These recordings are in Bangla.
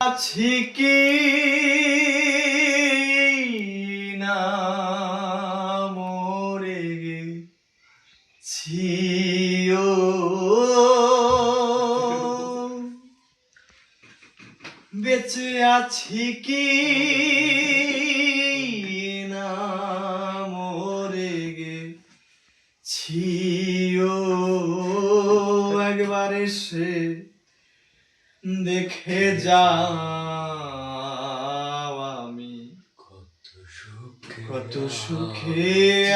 আছি কি না মরে গেছিও বেঁচে আছি কি না মরে গেছিও একবার এসে দেখে যাও আমি। কত সুখে কত সুখে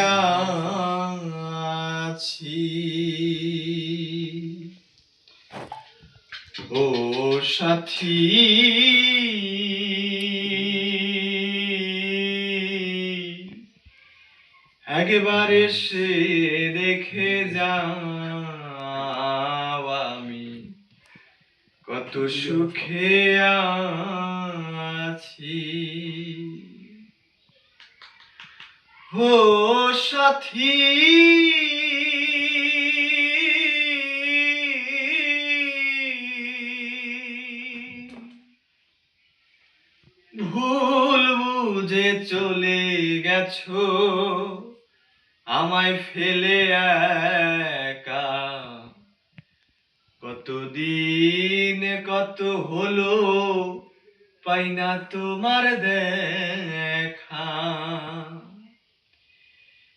আছি। ও সাথী। একবার এসে দেখে যাও আমি কত সুখে আছি। ও সাথী ভুল বুঝে চলে গেছো আমায় ফেলে একা কতদিন কত হলো, পাই না তোমার দেখা।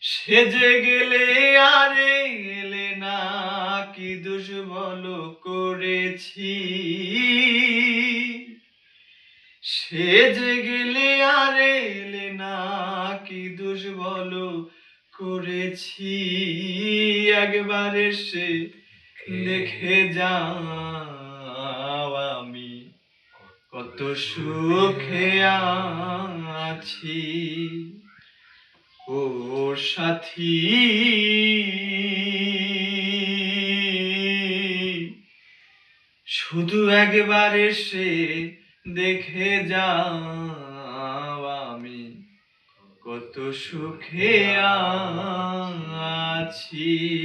সেজে গেলে আর এলে না, কি দোষ বলো করেছি। সেজে গেলে আর এলে না, কি দোষ বলো করেছি। একবার এসে দেখে যাও আমি, কত সুখে আছি। ও সাথী, শুধু একবার এসে দেখে যাও আমি, কত সুখে আছি।